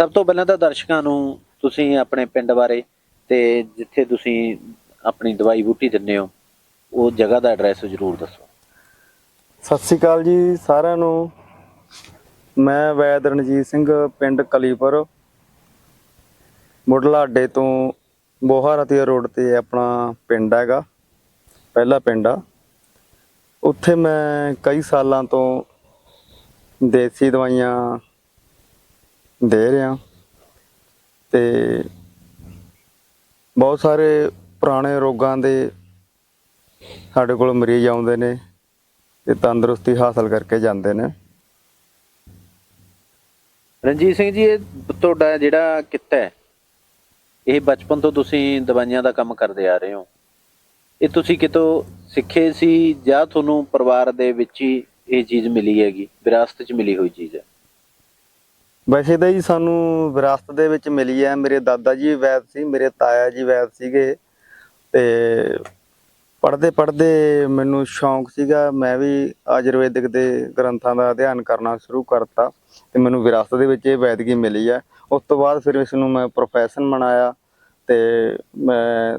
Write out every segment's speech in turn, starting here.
ਸਭ ਤੋਂ ਪਹਿਲਾਂ ਤਾਂ ਦਰਸ਼ਕਾਂ ਨੂੰ ਤੁਸੀਂ ਆਪਣੇ ਪਿੰਡ ਬਾਰੇ ਤੇ ਜਿੱਥੇ ਤੁਸੀਂ ਆਪਣੀ ਦਵਾਈ ਬੂਟੀ ਦਿੰਦੇ ਹੋ, ਉਹ ਜਗ੍ਹਾ ਦਾ ਐਡਰੈਸ ਜ਼ਰੂਰ ਦੱਸੋ। ਸਤਿ ਸ੍ਰੀ ਅਕਾਲ ਜੀ ਸਾਰਿਆਂ ਨੂੰ। ਮੈਂ ਵੈਦ ਰਣਜੀਤ ਸਿੰਘ, ਪਿੰਡ ਕਲੀਪੁਰ। ਮੁੱਢਲਾ ਤੋਂ ਬੋਹਾ ਰਤੀਆ ਰੋਡ ਤੇ ਆਪਣਾ ਪਿੰਡ ਹੈਗਾ, ਪਹਿਲਾ ਪਿੰਡ ਆ। ਉੱਥੇ ਮੈਂ ਕਈ ਸਾਲਾਂ ਤੋਂ ਦੇਸੀ ਦਵਾਈਆਂ ਦੇ ਰਿਹਾ। ਤੇ ਬਹੁਤ ਸਾਰੇ ਪੁਰਾਣੇ ਰੋਗਾਂ ਦੇ ਸਾਡੇ ਕੋਲ ਮਰੀਜ਼ ਆਉਂਦੇ ਨੇ ਤੇ ਤੰਦਰੁਸਤੀ ਹਾਸਲ ਕਰਕੇ ਜਾਂਦੇ ਨੇ। ਰਣਜੀਤ ਸਿੰਘ ਜੀ, ਇਹ ਤੁਹਾਡਾ ਜਿਹੜਾ ਕਿੱਤਾ ਹੈ, ਇਹ ਬਚਪਨ ਤੋਂ ਤੁਸੀਂ ਦਵਾਈਆਂ ਦਾ ਕੰਮ ਕਰਦੇ ਆ ਰਹੇ ਹੋ। ਇਹ ਤੁਸੀਂ ਕਿਤੋਂ ਸਿੱਖੇ ਸੀ ਜਾਂ ਤੁਹਾਨੂੰ ਪਰਿਵਾਰ ਦੇ ਵਿੱਚ ਹੀ ਇਹ ਚੀਜ਼ ਮਿਲੀ ਹੈਗੀ, ਵਿਰਾਸਤ 'ਚ ਮਿਲੀ ਹੋਈ ਚੀਜ਼ ਹੈ? ਵੈਸੇ ਤਾਂ ਜੀ ਸਾਨੂੰ ਵਿਰਾਸਤ ਦੇ ਵਿੱਚ ਮਿਲੀ ਹੈ। ਮੇਰੇ ਦਾਦਾ ਜੀ ਵੈਦ ਸੀ, ਮੇਰੇ ਤਾਇਆ ਜੀ ਵੈਦ ਸੀਗੇ। ਤੇ ਪੜ੍ਹਦੇ ਪੜ੍ਹਦੇ ਮੈਨੂੰ ਸ਼ੌਂਕ ਸੀਗਾ। ਮੈਂ ਵੀ ਆਯੁਰਵੈਦਿਕ ਦੇ ਗ੍ਰੰਥਾਂ ਦਾ ਅਧਿਐਨ ਕਰਨਾ ਸ਼ੁਰੂ ਕਰਤਾ ਤੇ ਮੈਨੂੰ ਵਿਰਾਸਤ ਦੇ ਵਿੱਚ ਇਹ ਵੈਦਗੀ ਮਿਲੀ ਹੈ। ਉਸ ਤੋਂ ਬਾਅਦ ਫਿਰ ਇਸ ਨੂੰ ਮੈਂ ਪ੍ਰੋਫੈਸ਼ਨ ਬਣਾਇਆ ਤੇ ਮੈਂ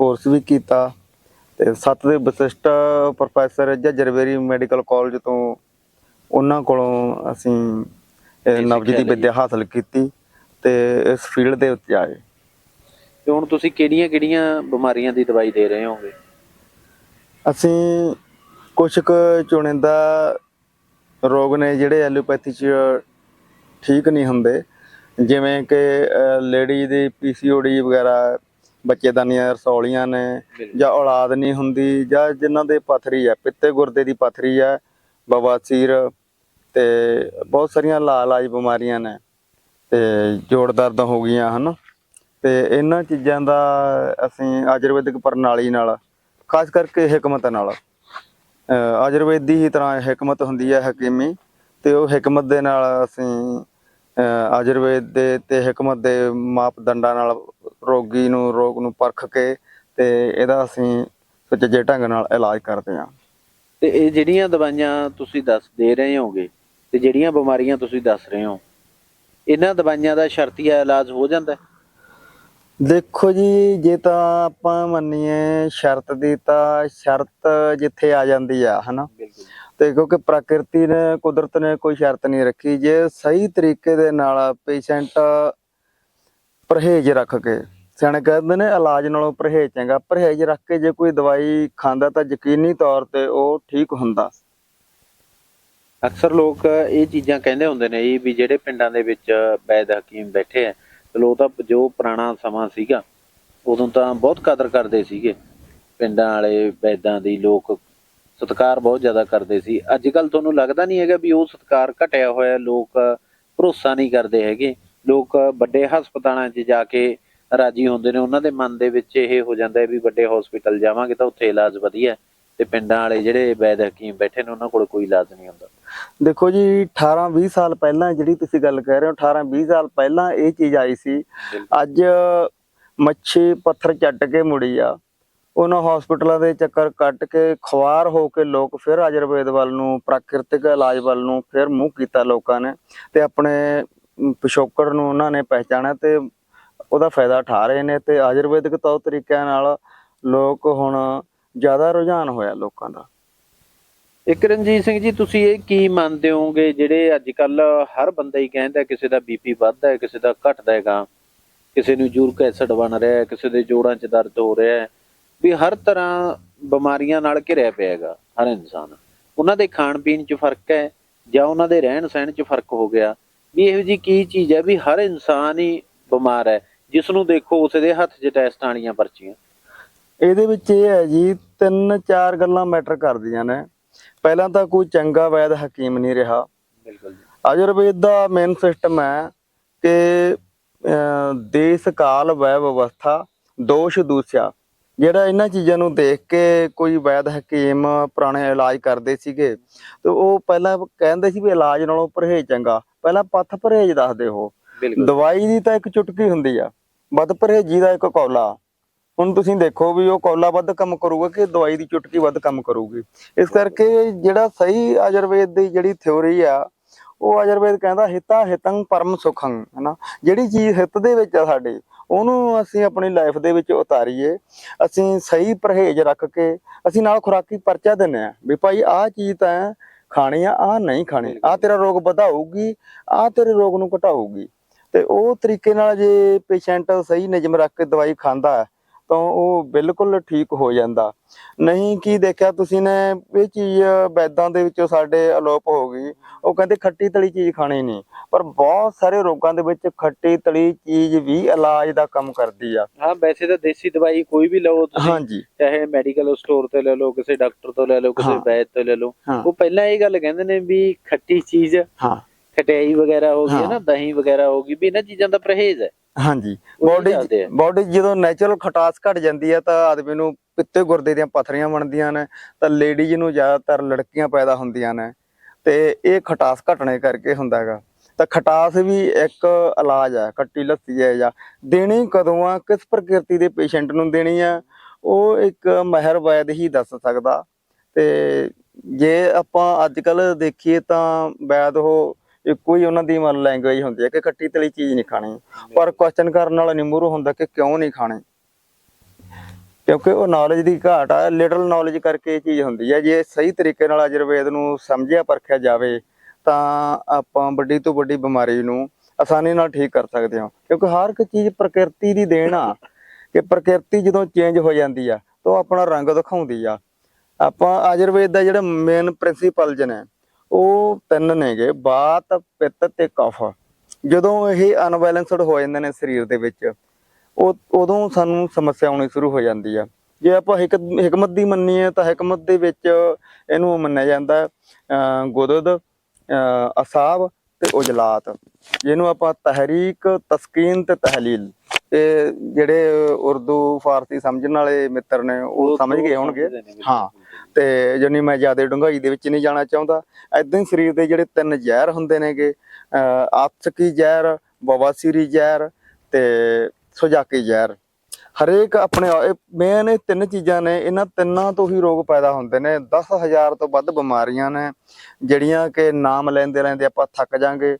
ਕੋਰਸ ਵੀ ਕੀਤਾ ਤੇ ਸੱਤ ਦੇ ਵਿਸ਼ਿਸ਼ਟ ਪ੍ਰੋਫੈਸਰ ਜਰਵੇਰੀ ਮੈਡੀਕਲ ਕਾਲਜ ਤੋਂ ਉਹਨਾਂ ਕੋਲੋਂ ਅਸੀਂ ਇਹ ਇਹ ਨਵਜ ਸਿੱਖਿਆ ਦੀ। ਵਿੱਦਿਆ ਹਾਸਲ ਕੀਤੀ ਤੇ ਇਸ ਫੀਲਡ ਦੇ ਉੱਤੇ ਆਏ ਤੇ ਹੁਣ ਤੁਸੀਂ ਕਿਹੜੀਆਂ-ਕਿਹੜੀਆਂ ਬਿਮਾਰੀਆਂ ਦੀ ਦਵਾਈ ਦੇ ਰਹੇ ਹੋਗੇ ਅਸੀਂ ਕੁਝ ਕੁ ਚੁਣਿੰਦਾ ਰੋਗ ਨੇ ਜਿਹੜੇ ਐਲੋਪੈਥੀ ਚ ਠੀਕ ਨਹੀਂ ਹੁੰਦੇ ਜਿਵੇਂ ਕਿ ਲੇਡੀ ਦੀ ਪੀਸੀਓਡੀ ਵਗੈਰਾ ਬੱਚੇਦਾਨੀਆਂ ਰਸੌਲੀਆਂ ਨੇ। ਜਾਂ ਔਲਾਦ ਨਹੀਂ ਹੁੰਦੀ ਜਾਂ ਜਿਨ੍ਹਾਂ ਦੇ ਪਥਰੀ ਹੈ ਪਿੱਤੇ ਗੁਰਦੇ ਦੀ ਪਥਰੀ ਹੈ ਬਵਾਸੀਰ ਤੇ ਬਹੁਤ ਸਾਰੀਆਂ ਲਾ ਇਲਾਜ ਬਿਮਾਰੀਆਂ ਨੇ ਤੇ ਜੋੜ ਦਰਦ ਹੋ ਗਈਆਂ, ਹਨ? ਤੇ ਇਹਨਾਂ ਚੀਜ਼ਾਂ ਦਾ ਅਸੀਂ ਆਯੁਰਵੈਦਿਕ ਪ੍ਰਣਾਲੀ ਨਾਲ, ਖਾਸ ਕਰਕੇ ਹਕਮਤ ਨਾਲ ਆਯੁਰਵੇਦ ਦੀ ਹੀ ਤਰ੍ਹਾਂ ਹਕਮਤ ਹੁੰਦੀ ਹੈ ਹਕੀਮੀ ਤੇ ਉਹ ਹਕਮਤ ਦੇ ਨਾਲ ਅਸੀਂ ਆਯੁਰਵੇਦ ਦੇ ਤੇ ਹਕਮਤ ਦੇ ਮਾਪਦੰਡਾਂ ਨਾਲ ਰੋਗੀ ਨੂੰ, ਰੋਗ ਨੂੰ ਪਰਖ ਕੇ ਤੇ ਇਹਦਾ ਅਸੀਂ ਸੁਚੱਜੇ ਢੰਗ ਨਾਲ ਇਲਾਜ ਕਰਦੇ ਹਾਂ। ਤੇ ਇਹ ਜਿਹੜੀਆਂ ਦਵਾਈਆਂ ਤੁਸੀਂ ਦੱਸ ਦੇ ਰਹੇ ਹੋਗੇ ਤੇ ਜਿਹੜੀਆਂ ਬਿਮਾਰੀਆਂ ਤੁਸੀਂ ਦੱਸ ਰਹੇ ਹੋ ਇਹਨਾਂ ਦਵਾਈਆਂ ਦਾ ਸ਼ਰਤੀਆ ਇਲਾਜ ਹੋ ਜਾਂਦਾ? ਦੇਖੋ ਜੀ ਜੇ ਤਾਂ ਆਪਾਂ ਮੰਨੀਏ ਸ਼ਰਤ ਦੀ ਤਾਂ ਸ਼ਰਤ ਜਿੱਥੇ ਆ ਜਾਂਦੀ ਆ ਹਨਾ? ਤੇ ਕਿਉਂਕਿ ਪ੍ਰਕਿਰਤੀ ਨੇ ਕੁਦਰਤ ਨੇ ਕੋਈ ਸ਼ਰਤ ਨਹੀਂ ਰੱਖੀ ਜੇ ਸਹੀ ਤਰੀਕੇ ਦੇ ਨਾਲ ਪੇਸ਼ੈਂਟ ਪਰਹੇਜ਼ ਰੱਖ ਕੇ ਸਿਆਣੇ ਕਹਿੰਦੇ ਨੇ ਇਲਾਜ ਨਾਲੋਂ ਪਰਹੇਜ਼ ਚੰਗਾ ਪਰਹੇਜ਼ ਰੱਖ ਕੇ ਜੇ ਕੋਈ ਦਵਾਈ ਖਾਂਦਾ ਤਾਂ ਯਕੀਨੀ ਤੌਰ ਤੇ ਉਹ ਠੀਕ ਹੁੰਦਾ। ਅਕਸਰ ਲੋਕ ਇਹ ਚੀਜ਼ਾਂ ਕਹਿੰਦੇ ਹੁੰਦੇ ਨੇ ਜੀ ਵੀ ਜਿਹੜੇ ਪਿੰਡਾਂ ਦੇ ਵਿੱਚ ਵੈਦ ਹਕੀਮ ਬੈਠੇ ਆ ਚਲੋ ਤਾਂ ਜੋ ਪੁਰਾਣਾ ਸਮਾਂ ਸੀਗਾ, ਉਦੋਂ ਤਾਂ ਬਹੁਤ ਕਦਰ ਕਰਦੇ ਸੀਗੇ। ਪਿੰਡਾਂ ਵਾਲੇ ਵੈਦਾਂ ਦੀ ਲੋਕ ਸਤਿਕਾਰ ਬਹੁਤ ਜ਼ਿਆਦਾ ਕਰਦੇ ਸੀ। ਅੱਜ ਕੱਲ ਤੁਹਾਨੂੰ ਲੱਗਦਾ ਨਹੀਂ ਹੈਗਾ ਵੀ ਉਹ ਸਤਿਕਾਰ ਘਟਿਆ ਹੋਇਆ, ਲੋਕ ਭਰੋਸਾ ਨਹੀਂ ਕਰਦੇ ਹੈਗੇ। ਲੋਕ ਵੱਡੇ ਹਸਪਤਾਲਾਂ 'ਚ ਜਾ ਕੇ ਰਾਜੀ ਹੁੰਦੇ ਨੇ। ਉਹਨਾਂ ਦੇ ਮਨ ਦੇ ਵਿੱਚ ਇਹ ਹੋ ਜਾਂਦਾ ਹੈ ਵੀ ਵੱਡੇ ਹਸਪੀਟਲ ਜਾਵਾਂਗੇ ਤਾਂ ਉੱਥੇ ਇਲਾਜ ਵਧੀਆ। ਤੇ ਪਿੰਡਾਂ ਵਾਲੇ ਜਿਹੜੇ ਵੈਦ ਹਕੀਮ ਬੈਠੇ ਨੇ ਉਹਨਾਂ ਕੋਲ ਕੋਈ ਇਲਾਜ ਨਹੀਂ ਹੁੰਦਾ। ਦੇਖੋ ਜੀ 18 20 ਸਾਲ ਪਹਿਲਾਂ ਜਿਹੜੀ ਤੁਸੀਂ ਗੱਲ ਕਹਿ ਰਹੇ ਹੋ 18 20 ਸਾਲ ਪਹਿਲਾਂ ਇਹ ਚੀਜ਼ ਆਈ ਸੀ। ਅੱਜ ਮੱਛੀ ਪੱਥਰ ਚੱਟ ਕੇ ਮੁੜੀ ਆ। ਉਹਨਾਂ ਹਸਪੀਟਲਾਂ ਦੇ ਚੱਕਰ ਕੱਟ ਕੇ ਖਵਾਰ ਹੋ ਕੇ ਲੋਕ ਫਿਰ ਆਯੁਰਵੇਦ ਵੱਲ ਨੂੰ ਪ੍ਰਾਕਿਰਤਿਕ ਇਲਾਜ ਵੱਲ ਨੂੰ ਫਿਰ ਮੂੰਹ ਕੀਤਾ ਲੋਕਾਂ ਨੇ ਤੇ ਆਪਣੇ ਅਮ, ਪਿਛੋਕੜ ਨੂੰ ਉਹਨਾਂ ਨੇ ਪਹਿਚਾਣਿਆ ਤੇ ਉਹਦਾ ਫਾਇਦਾ ਉਠਾ ਰਹੇ ਨੇ ਤੇ ਆਯੁਰਵੈਦਿਕ ਤੌਰ ਤਰੀਕਿਆਂ ਨਾਲ ਲੋਕ ਹੁਣ ਜ਼ਿਆਦਾ ਰੁਝਾਨ ਹੋਇਆ ਲੋਕਾਂ ਦਾ। ਇੱਕ ਰਣਜੀਤ ਸਿੰਘ ਜੀ, ਤੁਸੀਂ ਇਹ ਕੀ ਮੰਨਦੇ ਹੋਗੇ ਜਿਹੜੇ ਅੱਜ ਕੱਲ ਹਰ ਬੰਦਾ ਹੀ ਕਹਿੰਦਾ ਕਿਸੇ ਦਾ ਬੀਪੀ ਵੱਧਦਾ ਹੈ, ਕਿਸੇ ਦਾ ਘਟਦਾ ਹੈਗਾ। ਕਿਸੇ ਨੂੰ ਯੂਰਿਕ ਐਸਿਡ ਬਣ ਰਿਹਾ ਹੈ, ਕਿਸੇ ਦੇ ਜੋੜਾਂ 'ਚ ਦਰਦ ਹੋ ਰਿਹਾ ਹੈ। ਵੀ ਹਰ ਤਰ੍ਹਾਂ ਬਿਮਾਰੀਆਂ ਨਾਲ ਘਿਰਿਆ ਪਿਆ ਹੈਗਾ ਹਰ ਇਨਸਾਨ। ਉਹਨਾਂ ਦੇ ਖਾਣ ਪੀਣ 'ਚ ਫ਼ਰਕ ਹੈ ਜਾਂ ਉਹਨਾਂ ਦੇ ਰਹਿਣ ਸਹਿਣ 'ਚ ਫ਼ਰਕ ਹੋ ਗਿਆ? ਵੀ ਇਹੋ ਜੀ ਕੀ ਚੀਜ਼ ਹੈ ਵੀ ਹਰ ਇਨਸਾਨ ਹੀ ਬਿਮਾਰ ਹੈ, ਜਿਸ ਨੂੰ ਦੇਖੋ ਉਸੇ ਦੇ ਹੱਥ 'ਚ ਟੈਸਟ ਵਾਲੀਆਂ ਪਰਚੀਆਂ। ਇਹਦੇ ਵਿੱਚ ਇਹ ਹੈ ਜੀ ਤਿੰਨ ਚਾਰ ਗੱਲਾਂ ਮੈਟਰ ਕਰਦੀਆਂ ਨੇ। ਪਹਿਲਾਂ ਤਾਂ ਕੋਈ ਚੰਗਾ ਵੈਦ ਹਕੀਮ ਨਹੀਂ ਰਿਹਾ। ਬਿਲਕੁਲ ਜੀ। ਆਯੁਰਵੇਦ ਦਾ ਮੇਨ ਸਿਸਟਮ ਹੈ ਕਿ ਦੇਸ ਕਾਲ ਵੈ ਵਿਵਸਥਾ ਦੋਸ਼ ਦੂਸਿਆ। ਜਿਹੜਾ ਇਹਨਾਂ ਚੀਜ਼ਾਂ ਨੂੰ ਦੇਖ ਕੇ ਕੋਈ ਵੈਦ ਹਕੀਮ ਪੁਰਾਣੇ ਇਲਾਜ ਕਰਦੇ ਸੀਗੇ ਤੇ ਉਹ ਪਹਿਲਾਂ ਕਹਿੰਦੇ ਸੀ ਵੀ ਇਲਾਜ ਨਾਲੋਂ ਪਰਹੇਜ਼ ਚੰਗਾ। ਪਹਿਲਾਂ ਪੱਥ ਪਰਹੇਜ਼ ਦੱਸਦੇ ਹੋ ਦਵਾਈ ਦੀ ਤਾਂ ਇੱਕ ਚੁਟਕੀ ਹੁੰਦੀ ਆ ਬਦ ਪਰਹੇਜੀ ਦਾ ਇੱਕ ਕੌਲਾ। ਹੁਣ ਤੁਸੀਂ ਦੇਖੋ ਵੀ ਉਹ ਕੌਲਾ ਵੱਧ ਕੰਮ ਕਰੂਗਾ ਕਿ ਦਵਾਈ ਦੀ ਚੁਟਕੀ ਵੱਧ ਕੰਮ ਕਰੂਗੀ? ਇਸ ਕਰਕੇ ਜਿਹੜਾ ਸਹੀ ਆਯੁਰਵੇਦ ਦੀ ਜਿਹੜੀ ਥਿਉਰੀ ਆ, ਉਹ ਆਯੁਰਵੇਦ ਕਹਿੰਦਾ ਹਿਤਾ ਹਿਤੰ ਪਰਮ ਸੁਖੰ, ਹਨਾ? ਜਿਹੜੀ ਚੀਜ਼ ਹਿੱਤ ਦੇ ਵਿੱਚ ਆ ਸਾਡੇ, ਉਹਨੂੰ ਅਸੀਂ ਆਪਣੀ ਲਾਈਫ ਦੇ ਵਿੱਚ ਉਤਾਰੀਏ, ਅਸੀਂ ਸਹੀ ਪਰਹੇਜ਼ ਰੱਖ ਕੇ, ਅਸੀਂ ਨਾਲ ਖੁਰਾਕੀ ਪਰਚਾ ਦਿੰਨੇ ਆ ਵੀ ਭਾਈ ਆਹ ਚੀਜ਼ ਤਾਂ ਖਾਣੀ ਆ, ਆਹ ਨਹੀਂ ਖਾਣੀ, ਆਹ ਤੇਰਾ ਰੋਗ ਵਧਾਊਗੀ, ਆਹ ਤੇਰੇ ਰੋਗ ਨੂੰ ਘਟਾਊਗੀ। ਤੇ ਉਹ ਤਰੀਕੇ ਨਾਲ ਜੇ ਪੇਸ਼ੈਂਟ ਸਹੀ ਨਿਯਮ ਰੱਖ ਕੇ ਦਵਾਈ ਖਾਂਦਾ ਤਾਂ ਉਹ ਬਿਲਕੁਲ ਠੀਕ ਹੋ ਜਾਂਦਾ। ਨਹੀਂ ਕੀ ਦੇਖਿਆ ਤੁਸੀਂ ਨੇ ਇਹ ਚੀਜ਼ ਵੈਦਾਂ ਦੇ ਵਿੱਚੋਂ ਸਾਡੇ ਅਲੋਪ ਹੋ ਗਈ। ਉਹ ਕਹਿੰਦੇ ਖੱਟੀ ਤਲੀ ਚੀਜ਼ ਖਾਣੀ ਨਹੀਂ। ਪਰ ਬਹੁਤ ਸਾਰੇ ਰੋਗਾਂ ਦੇ ਵਿੱਚ ਖੱਟੀ ਤਲੀ ਚੀਜ਼ ਵੀ ਇਲਾਜ ਦਾ ਕੰਮ ਕਰਦੀ ਆ। ਹਾਂ ਵੈਸੇ ਤਾਂ ਦੇਸੀ ਦਵਾਈ ਕੋਈ ਵੀ ਲਓ ਤੁਸੀਂ। ਹਾਂਜੀ। ਚਾਹੇ ਮੈਡੀਕਲ ਸਟੋਰ ਤੋਂ ਲੈ ਲਓ ਕਿਸੇ ਡਾਕਟਰ ਤੋਂ ਲੈ ਲਓ ਕਿਸੇ। ਵੈਦ ਤੋਂ ਲੈ ਲਓ। ਉਹ ਪਹਿਲਾਂ ਇਹ ਗੱਲ ਕਹਿੰਦੇ ਨੇ ਵੀ ਖੱਟੀ ਚੀਜ਼ ਹਾਂ। ਖਟਿਆਈ ਵਗੈਰਾ ਹੋ ਗਈ। ਨਾ ਦਹੀਂ ਵਗੈਰਾ ਹੋ ਗਈ ਵੀ ਇਹਨਾਂ ਚੀਜ਼ਾਂ ਦਾ ਪਰਹੇਜ਼ ਹੈ। ਹਾਂਜੀ। ਬੋਡੀ ਆ। ਬੋਡੀ ਜਦੋਂ ਨੈਚੁਰਲ ਖਟਾਸ ਘਟ ਜਾਂਦੀ ਹੈ ਤਾਂ ਆਦਮੀ ਨੂੰ ਪਿੱਤੇ ਗੁਰਦੇ ਦੀਆਂ ਪੱਥਰੀਆਂ ਬਣਦੀਆਂ ਨੇ ਤਾਂ ਲੇਡੀਜ਼ ਨੂੰ ਜ਼ਿਆਦਾਤਰ ਲੜਕੀਆਂ ਪੈਦਾ ਹੁੰਦੀਆਂ ਨੇ। ਤੇ ਇਹ ਖਟਾਸ ਘਟਣੇ ਕਰਕੇ ਹੁੰਦਾ ਹੈਗਾ। ਤਾਂ ਖਟਾਸ ਵੀ ਇੱਕ ਇਲਾਜ ਹੈ ਖੱਟੀ ਲੱਸੀ ਹੈ ਜਾਂ ਦੇਣੀ ਕਦੋਂ ਆ ਕਿਸ ਪ੍ਰਕਿਰਤੀ ਦੇ ਪੇਸ਼ੈਂਟ ਨੂੰ ਦੇਣੀ ਆ ਉਹ ਇੱਕ ਮਹਿਰ ਵੈਦ ਹੀ ਦੱਸ ਸਕਦਾ। ਤੇ ਜੇ ਆਪਾਂ ਅੱਜ ਕੱਲ ਦੇਖੀਏ ਤਾਂ ਵੈਦ ਉਹ ਇੱਕੋ ਹੀ ਉਹਨਾਂ ਦੀ ਮਨ ਲੈਂਗੁਏਜ ਹੁੰਦੀ ਹੈ ਕਿ ਖੱਟੀ ਤਲੀ ਚੀਜ਼ ਨਹੀਂ ਖਾਣੀ। ਪਰ ਕੁਐਸਚਨ ਕਰਨ ਵਾਲਾ ਨਹੀਂ ਮੂਹਰੋਂ ਹੁੰਦਾ ਕਿ ਕਿਉਂ ਨਹੀਂ ਖਾਣੀ? ਕਿਉਂਕਿ ਉਹ ਨੌਲੇਜ ਦੀ ਘਾਟ ਆ ਲਿਟਲ ਨੌਲੇਜ ਕਰਕੇ ਇਹ ਚੀਜ਼ ਹੁੰਦੀ ਹੈ। ਜੇ ਸਹੀ ਤਰੀਕੇ ਨਾਲ ਆਯੁਰਵੇਦ ਨੂੰ ਸਮਝਿਆ, ਪਰਖਿਆ ਜਾਵੇ, ਤਾਂ ਆਪਾਂ ਵੱਡੀ ਤੋਂ ਵੱਡੀ ਬਿਮਾਰੀ ਨੂੰ ਆਸਾਨੀ ਨਾਲ ਠੀਕ ਕਰ ਸਕਦੇ ਹਾਂ। ਕਿਉਂਕਿ ਹਰ ਇੱਕ ਚੀਜ਼ ਪ੍ਰਕਿਰਤੀ ਦੀ ਦੇਣ ਆ ਕਿ ਪ੍ਰਕਿਰਤੀ ਜਦੋਂ ਚੇਂਜ ਹੋ ਜਾਂਦੀ ਆ, ਤਾਂ ਉਹ ਆਪਣਾ ਰੰਗ ਦਿਖਾਉਂਦੀ ਆ। ਆਪਾਂ ਆਯੁਰਵੇਦ ਦਾ ਜਿਹੜਾ ਮੇਨ ਪ੍ਰਿੰਸੀਪਲ ਨੇ ਉਹ ਤਿੰਨ ਨੇਗੇ, ਬਾਤ, ਪਿੱਤ ਤੇ ਕਫ। ਜਦੋਂ ਇਹ ਅਨਬੈਲੈਂਸਡ ਹੋ ਜਾਂਦੇ ਨੇ ਸਰੀਰ ਦੇ ਵਿੱਚ, ਉਹ ਉਦੋਂ ਸਾਨੂੰ ਸਮੱਸਿਆ ਆਉਣੀ ਸ਼ੁਰੂ ਹੋ ਜਾਂਦੀ ਆ। ਜੇ ਆਪਾਂ ਹਿਕ, ਹਕਮਤ ਦੀ ਮੰਨੀਏ ਤਾਂ ਹਕਮਤ ਦੇ ਵਿੱਚ ਇਹਨੂੰ ਮੰਨਿਆ ਜਾਂਦਾ, ਅਹ ਗੁਦਦ, ਅਹ ਅਸਾਬ ਤੇ ਉਜਲਾਤ। ਜਿਹਨੂੰ ਆਪਾਂ ਤਹਿਰੀਕ, ਤਸਕੀਨ ਤੇ ਤਹਲੀਲ ਇਹ ਜਿਹੜੇ ਉਰਦੂ ਫਾਰਸੀ ਸਮਝਣ ਵਾਲੇ ਮਿੱਤਰ ਨੇ ਉਹ ਸਮਝ ਗਏ ਹੋਣਗੇ। ਹਾਂ ਤੇ ਜਾਨੀ ਮੈਂ ਜ਼ਿਆਦਾ ਡੂੰਘਾਈ ਦੇ ਵਿੱਚ ਨਹੀਂ ਜਾਣਾ ਚਾਹੁੰਦਾ। ਐਦਾਂ ਹੀ ਸਰੀਰ ਦੇ ਜਿਹੜੇ ਤਿੰਨ ਜ਼ਹਿਰ ਹੁੰਦੇ ਨੇਗੇ ਅਹ ਆਪਸਕੀ ਜ਼ਹਿਰ ਬਵਾਸੀਰੀ ਜ਼ਹਿਰ ਤੇ ਸੁਜਾਕੀ ਜ਼ਹਿਰ। ਹਰੇਕ ਆਪਣੇ ਮੇਨ ਇਹ ਤਿੰਨ ਚੀਜ਼ਾਂ ਨੇ ਇਹਨਾਂ ਤਿੰਨਾਂ ਤੋਂ ਹੀ ਰੋਗ ਪੈਦਾ ਹੁੰਦੇ ਨੇ। 10000 ਤੋਂ ਵੱਧ ਬਿਮਾਰੀਆਂ ਨੇ ਜਿਹੜੀਆਂ ਕਿ ਨਾਮ ਲੈਂਦੇ ਲੈਂਦੇ ਆਪਾਂ ਥੱਕ ਜਾਾਂਗੇ।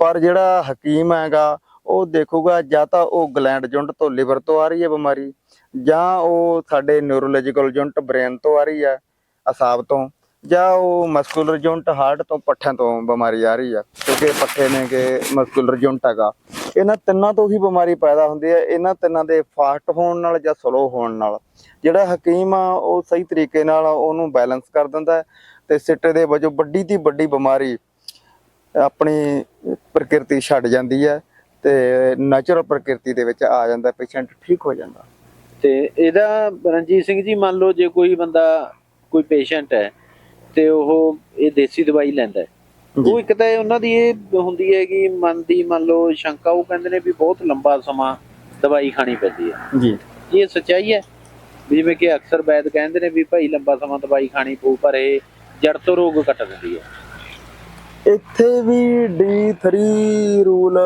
ਪਰ ਜਿਹੜਾ ਹਕੀਮ ਹੈਗਾ ਉਹ ਦੇਖੂਗਾ, ਜਾਂ ਤਾਂ ਉਹ ਗਲੈਂਡ ਜੁੰਟ ਤੋਂ ਲਿਵਰ ਤੋਂ ਆ ਰਹੀ ਹੈ ਬਿਮਾਰੀ, ਜਾਂ ਉਹ ਸਾਡੇ ਨਿਊਰੋਲੋਜੀਕਲ ਯੂਨਿਟ ਬ੍ਰੇਨ ਤੋਂ ਆ ਰਹੀ ਹੈ, ਅਸਾਬ ਤੋਂ, ਜਾਂ ਉਹ ਮਸਕੂਲਰ ਯੂਨਿਟ ਹਾਰਟ ਤੋਂ ਪੱਠਿਆਂ ਤੋਂ ਬਿਮਾਰੀ ਆ ਰਹੀ ਆ ਕਿਉਂਕਿ ਪੱਠੇ ਨੇ ਕਿ ਮਸਕੂਲਰ ਯੂਨਿਟ ਹੈਗਾ। ਇਹਨਾਂ ਤਿੰਨਾਂ ਤੋਂ ਹੀ ਬਿਮਾਰੀ ਪੈਦਾ ਹੁੰਦੀ ਹੈ, ਇਹਨਾਂ ਤਿੰਨਾਂ ਦੇ ਫਾਸਟ ਹੋਣ ਨਾਲ ਜਾਂ ਸਲੋ ਹੋਣ ਨਾਲ। ਜਿਹੜਾ ਹਕੀਮ ਆ, ਉਹ ਸਹੀ ਤਰੀਕੇ ਨਾਲ ਉਹਨੂੰ ਬੈਲੈਂਸ ਕਰ ਦਿੰਦਾ ਹੈ ਤੇ ਸਿੱਟੇ ਦੇ ਵਜੋਂ ਵੱਡੀ ਦੀ ਵੱਡੀ ਬਿਮਾਰੀ ਆਪਣੀ ਪ੍ਰਕਿਰਤੀ ਛੱਡ ਜਾਂਦੀ ਹੈ। ਤੇ ਨੈਚੁਰਲ ਪ੍ਰਕਿਰਤੀ ਦੇ ਵਿੱਚ ਆ ਜਾਂਦਾ ਪੇਸ਼ੈਂਟ ਠੀਕ ਹੋ ਜਾਂਦਾ। ਤੇ ਇਹਦਾ ਰਣਜੀਤ ਸਿੰਘ ਜੀ ਮੰਨ ਲਓ ਜੇ ਕੋਈ ਬੰਦਾ ਕੋਈ ਪੇਸ਼ੈਂਟ ਹੈ ਤੇ ਉਹ ਇਹ ਦੇਸੀ ਦਵਾਈ ਲੈਂਦਾ ਹੈ। ਉਹ ਇੱਕ ਤਾਂ ਉਹਨਾਂ ਦੀ ਇਹ ਹੁੰਦੀ ਹੈ ਕਿ ਮਨ ਦੀ ਮੰਨ ਲਓ ਸ਼ੰਕਾ ਉਹ ਕਹਿੰਦੇ ਨੇ ਵੀ ਬਹੁਤ ਲੰਬਾ ਸਮਾਂ ਦਵਾਈ ਖਾਣੀ ਪੈਂਦੀ ਹੈ। ਜੀ। ਇਹ ਸੱਚਾਈ ਹੈ? ਜਿਵੇਂ ਕਿ ਅਕਸਰ ਵੈਦ ਕਹਿੰਦੇ ਨੇ ਵੀ ਭਾਈ ਲੰਬਾ ਸਮਾਂ ਦਵਾਈ ਖਾਣੀ ਪਊ ਪਰ ਇਹ ਜੜ ਤੋਂ ਰੋਗ ਕੱਟ ਦਿੰਦੀ ਹੈ। ਇੱਥੇ ਵੀ D3 ਰੂਲ